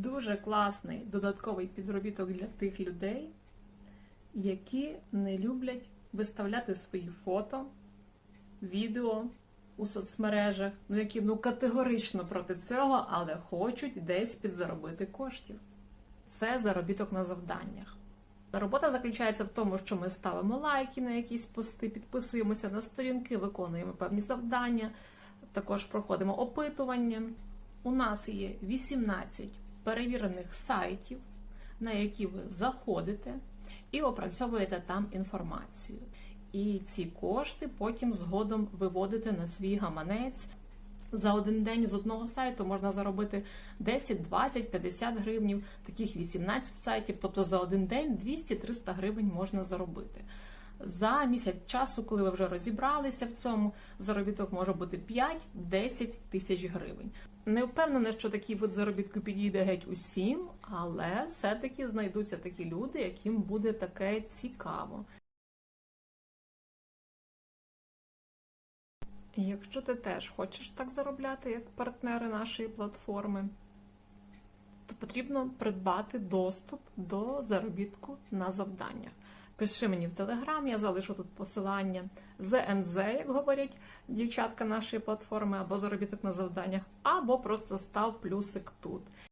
дуже класний додатковий підробіток для тих людей, які не люблять виставляти свої фото, відео у соцмережах, ну які ну категорично проти цього, але хочуть десь підзаробити коштів. Це заробіток на завданнях. Робота заключається в тому, що ми ставимо лайки на якісь пости, підписуємося на сторінки, виконуємо певні завдання, також проходимо опитування. У нас є 18 перевірених сайтів, на які ви заходите і опрацьовуєте там інформацію. І ці кошти потім згодом виводите на свій гаманець. За один день з одного сайту можна заробити 10, 20, 50 гривнів, таких 18 сайтів, тобто за один день 200-300 гривень можна заробити. За місяць часу, коли ви вже розібралися в цьому, заробіток може бути 5-10 тисяч гривень. Не впевнена, що такий вид заробітку підійде геть усім, але все-таки знайдуться такі люди, яким буде таке цікаво. Якщо ти теж хочеш так заробляти, як партнери нашої платформи, то потрібно придбати доступ до заробітку на завданнях. Пиши мені в Телеграм, я залишу тут посилання ЗНЗ, як говорять дівчатка нашої платформи, або заробіток на завданнях, або просто став плюсик тут.